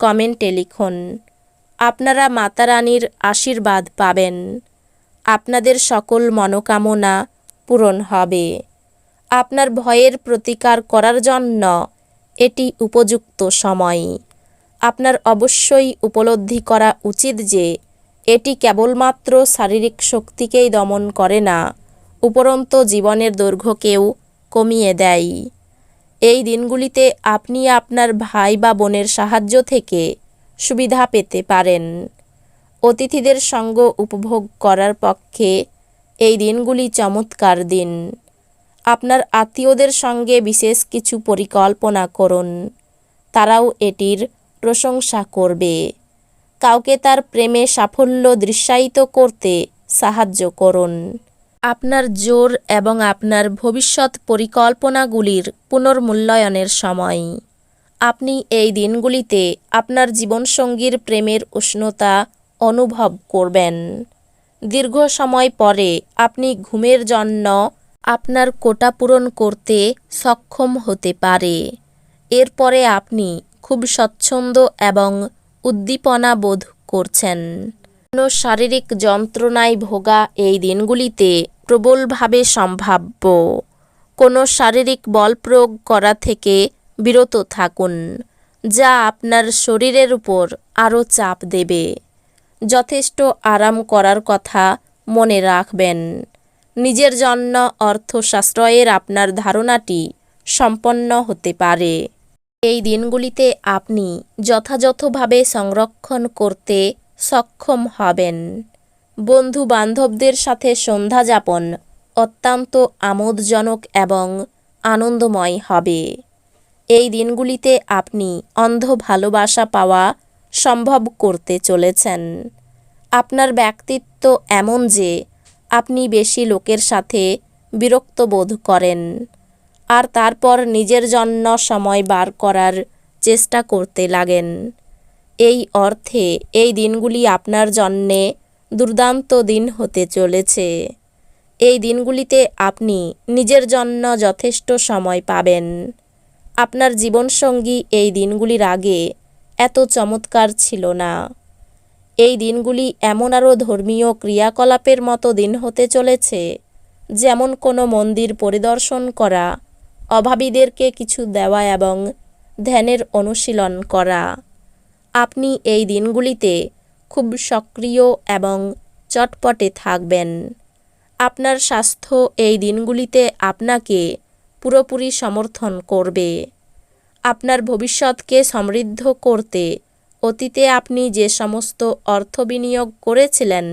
কমেন্টে লিখুন, আপনারা মাতারানীর আশীর্বাদ পাবেন। আপনাদের সকল মনোকামনা পূরণ হবে। আপনার ভয়ের প্রতিকার করার জন্য এটি উপযুক্ত সময়। আপনার অবশ্যই উপলব্ধি করা উচিত যে এটি কেবলমাত্র শারীরিক শক্তিকেই দমন করে না, উপরন্ত জীবনের দৈর্ঘ্যকেও কমিয়ে দেয়। এই দিনগুলিতে আপনি আপনার ভাই বা বোনের সাহায্য থেকে সুবিধা পেতে পারেন। অতিথিদের সঙ্গ উপভোগ করার পক্ষে এই দিনগুলি চমৎকার দিন। আপনার আত্মীয়দের সঙ্গে বিশেষ কিছু পরিকল্পনা করুন। তারাও এটির প্রশংসা করবে। কাউকে তার প্রেমে সাফল্য দৃশ্যায়িত করতে সাহায্য করুন। আপনার জোর এবং আপনার ভবিষ্যৎ পরিকল্পনাগুলির পুনর্মূল্যায়নের সময়। আপনি এই দিনগুলিতে আপনার জীবনসঙ্গীর প্রেমের উষ্ণতা অনুভব করবেন। দীর্ঘ সময় পরে আপনি ঘুমের জন্য আপনার কোটা পূরণ করতে সক্ষম হতে পারে। এরপরে আপনি খুব স্বচ্ছন্দ এবং উদ্দীপনা বোধ করছেন। শারীরিক যন্ত্রণায় ভোগা এই দিনগুলিতে প্রবলভাবে সম্ভাব্য। কোনো শারীরিক বল প্রয়োগ করা থেকে বিরত থাকুন, যা আপনার শরীরের উপর আরও চাপ দেবে। যথেষ্ট আরাম করার কথা মনে রাখবেন। নিজের জন্য অর্থ সাশ্রয়ের আপনার ধারণাটি সম্পন্ন হতে পারে। এই দিনগুলিতে আপনি যথাযথভাবে সংরক্ষণ করতে সক্ষম হবেন। বন্ধু বান্ধবদের সাথে সন্ধ্যা যাপন অত্যন্ত আমোদজনক এবং আনন্দময় হবে। এই দিনগুলিতে আপনি অন্ধ ভালোবাসা পাওয়া সম্ভব করতে চলেছেন। আপনার ব্যক্তিত্ব এমন যে আপনি বেশি লোকের সাথে বিরক্ত বোধ করেন আর তারপর নিজের জন্য সময় বার করার চেষ্টা করতে লাগেন। এই অর্থে এই দিনগুলি আপনার জন্যে দুর্দান্ত দিন হতে চলেছে। এই দিনগুলিতে আপনি নিজের জন্য যথেষ্ট সময় পাবেন। আপনার জীবনসঙ্গী এই দিনগুলির আগে এত চমৎকার ছিল না। এই দিনগুলি এমন আরও ধর্মীয় ক্রিয়াকলাপের মতো দিন হতে চলেছে, যেমন কোনো মন্দির পরিদর্শন করা, অভাবীদেরকে কিছু দেওয়া এবং ধ্যানের অনুশীলন করা। আপনি এই দিনগুলিতে খুব সক্রিয় এবং চটপটে থাকবেন। আপনার স্বাস্থ্য এই দিনগুলিতে আপনাকে পুরোপুরি সমর্থন করবে। আপনার ভবিষ্যৎকে সমৃদ্ধ করতে অতীতে আপনি যে সমস্ত অর্থ বিনিয়োগ করেছিলেন,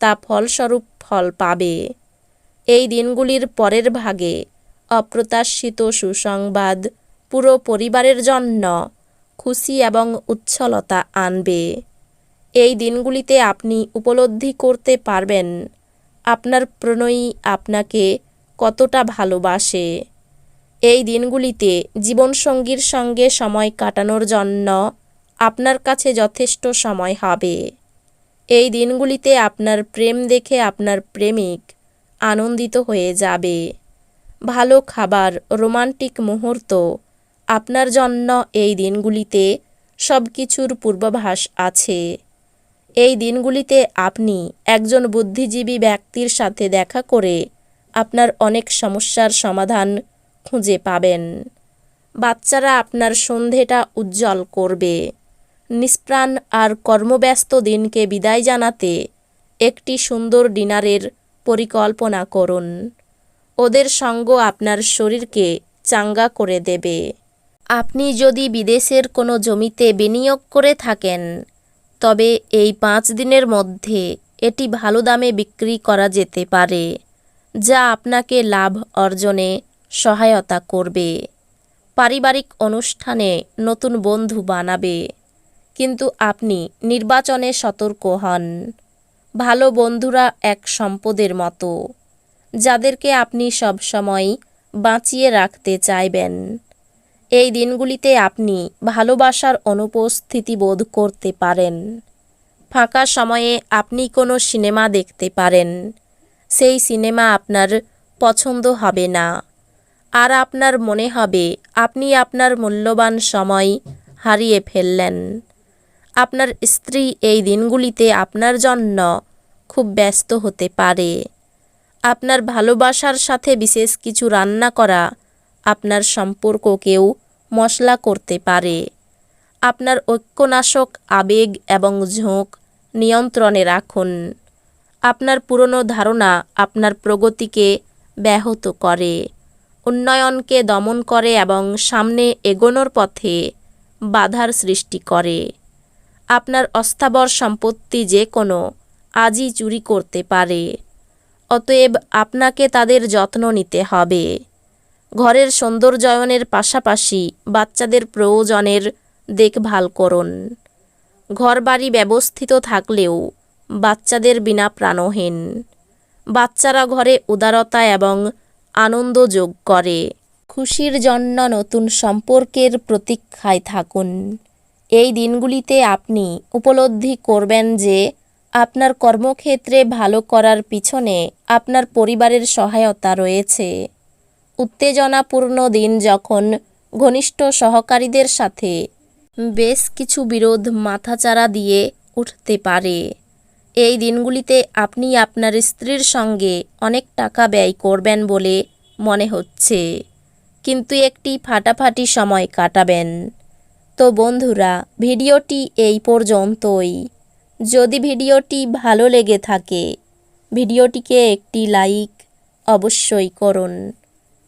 তা ফলস্বরূপ ফল পাবে। এই দিনগুলির পরের ভাগে অপ্রত্যাশিত সুসংবাদ পুরো পরিবারের জন্য খুশি এবং উচ্ছলতা আনবে। এই দিনগুলিতে আপনি উপলব্ধি করতে পারবেন। আপনার প্রণয়ী আপনাকে কতটা ভালোবাসে। এই দিনগুলিতে জীবনসঙ্গীর সঙ্গে সময় কাটানোর জন্য আপনার কাছে যথেষ্ট সময় হবে। এই দিনগুলিতে আপনার প্রেম দেখে আপনার প্রেমিক আনন্দিত হয়ে যাবে। ভালো খাবার, রোমান্টিক মুহূর্ত আপনার জন্য এই দিনগুলিতে সব কিছুর পূর্বাভাস আছে। এই দিনগুলিতে আপনি একজন বুদ্ধিজীবী ব্যক্তির সাথে দেখা করে আপনার অনেক সমস্যার সমাধান খুঁজে পাবেন। বাচ্চারা আপনার সন্ধেটা উজ্জ্বল করবে। নিষ্প্রাণ আর কর্মব্যস্ত দিনকে বিদায় জানাতে একটি সুন্দর ডিনারের পরিকল্পনা করুন। ওদের সঙ্গ আপনার শরীরকে চাঙ্গা করে দেবে। আপনি যদি বিদেশের কোনো জমিতে বিনিয়োগ করে থাকেন, তবে এই পাঁচ দিনের মধ্যে এটি ভালো দামে বিক্রি করা যেতে পারে, যা আপনাকে লাভ অর্জনে সহায়তা করবে। পারিবারিক অনুষ্ঠানে নতুন বন্ধু বানাবে, কিন্তু আপনি নির্বাচনে সতর্ক হন। ভালো বন্ধুরা এক সম্পদের মতো, যাদেরকে আপনি সবসময় বাঁচিয়ে রাখতে চাইবেন। এই দিনগুলিতে আপনি ভালোবাসার অনুপস্থিতি বোধ করতে পারেন। ফাঁকা সময়ে আপনি কোনো সিনেমা দেখতে পারেন। সেই সিনেমা আপনার পছন্দ হবে না। আর আপনার মনে হবে, আপনি আপনার মূল্যবান সময় হারিয়ে ফেললেন। আপনার স্ত্রী এই দিনগুলিতে আপনার জন্য খুব ব্যস্ত হতে পারে। আপনার ভালোবাসার সাথে বিশেষ কিছু রান্না করা আপনার সম্পর্ককেও মশলা করতে পারে। আপনার ঐক্যনাশক আবেগ এবং ঝোঁক নিয়ন্ত্রণে রাখুন। আপনার পুরনো ধারণা আপনার প্রগতিকে ব্যাহত করে, উন্নয়নকে দমন করে এবং সামনে এগোনোর পথে বাধার সৃষ্টি করে। আপনার অস্থাবর সম্পত্তি যে কোনো আজই চুরি করতে পারে, অতএব আপনাকে তাদের যত্ন নিতে হবে। ঘরের সৌন্দর্যায়নের পাশাপাশি বাচ্চাদের প্রয়োজনের দেখভাল করুন। ঘরবাড়ি ব্যবস্থিত থাকলেও বাচ্চাদের বিনা প্রাণহীন। বাচ্চারা ঘরে উদারতা এবং আনন্দ যোগ করে। খুশির জন্য নতুন সম্পর্কের প্রতীক্ষায় থাকুন। এই দিনগুলিতে আপনি উপলব্ধি করবেন যে আপনার কর্মক্ষেত্রে ভালো করার পিছনে আপনার পরিবারের সহায়তা রয়েছে। উত্তেজনাপূর্ণ দিন যখন ঘনিষ্ঠ সহকারীদের সাথে বেশ কিছু বিরোধ মাথাচাড়া দিয়ে উঠতে পারে। এই দিনগুলিতে আপনি আপনার স্ত্রীর সঙ্গে অনেক টাকা ব্যয় করবেন বলে মনে হচ্ছে, কিন্তু একটি ফাটাফাটি সময় কাটাবেন। তো বন্ধুরা, ভিডিওটি এই পর্যন্তই। যদি ভিডিওটি ভালো লেগে থাকে, ভিডিওটিকে একটি লাইক অবশ্যই করুন।